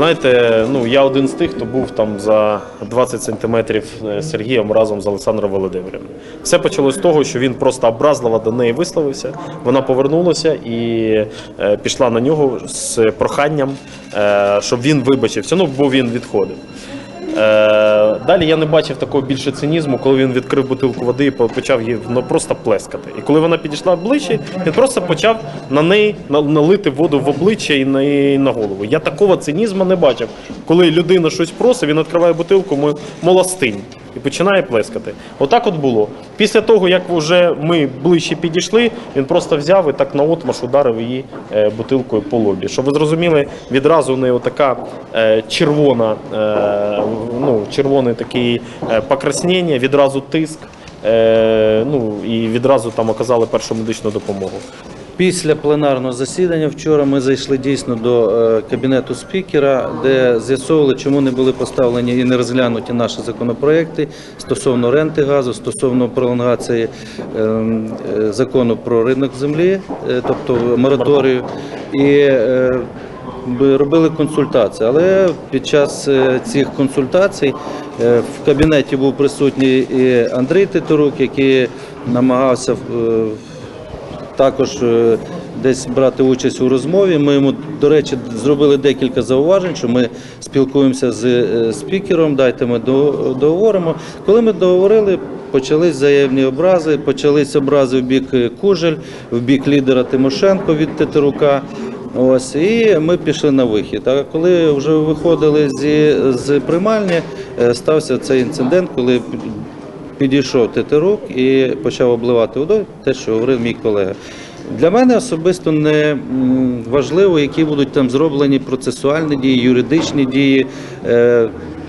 Знаєте, ну я один з тих, хто був там за 20 сантиметрів е, з Сергієм разом з Олександром Володимирівною. Все почалось з того, що він просто образливо до неї висловився. Вона повернулася і е, пішла на нього з проханням, е, щоб він вибачився. Ну, бо він відходив. Е, далі я не бачив такого більше цинізму, коли він відкрив бутилку води і почав її ну, просто плескати. І коли вона підійшла ближче, він просто почав на неї на- налити воду в обличчя і на, і на голову. Я такого цинізму не бачив. Коли людина щось просить, він відкриває бутилку, мо- молостинь. І починає плескати. Отак от було. Після того, як вже ми ближче підійшли, він просто взяв і так наотмашь ударив її е, бутилкою по лобі. Щоб ви зрозуміли, відразу у неї така е, червона, е, ну, червоне таке покраснення, відразу тиск. Ну і відразу там оказали першу медичну допомогу. Після пленарного засідання вчора ми зайшли дійсно до е, кабінету спікера, де з'ясовували, чому не були поставлені і не розглянуті наші законопроекти стосовно ренти газу, стосовно пролонгації е, е, закону про ринок землі, е, тобто мораторію. І робили консультації, але під час цих консультацій в кабінеті був присутній і Андрій Титорук, який намагався також е, десь брати участь у розмові. Ми йому, до речі, зробили декілька зауважень, що ми спілкуємося з е, спікером, дайте ми договоримо. Коли ми договорили, почались взаємні образи, почались образи в бік е, Кужель, в бік лідера Тимошенко від Тетерука. Ось і ми пішли на вихід. А коли вже виходили зі з приймальні, стався цей інцидент, коли підійшов Тетерук і почав обливати водою, те, що говорив мій колега. Для мене особисто не важливо, які будуть там зроблені процесуальні дії, юридичні дії е,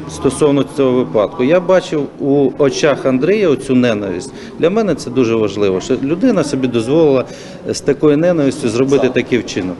стосовно цього випадку. Я бачив у очах Андрія цю ненависть. Для мене це дуже важливо, що людина собі дозволила з такою ненавистю зробити такий вчинок.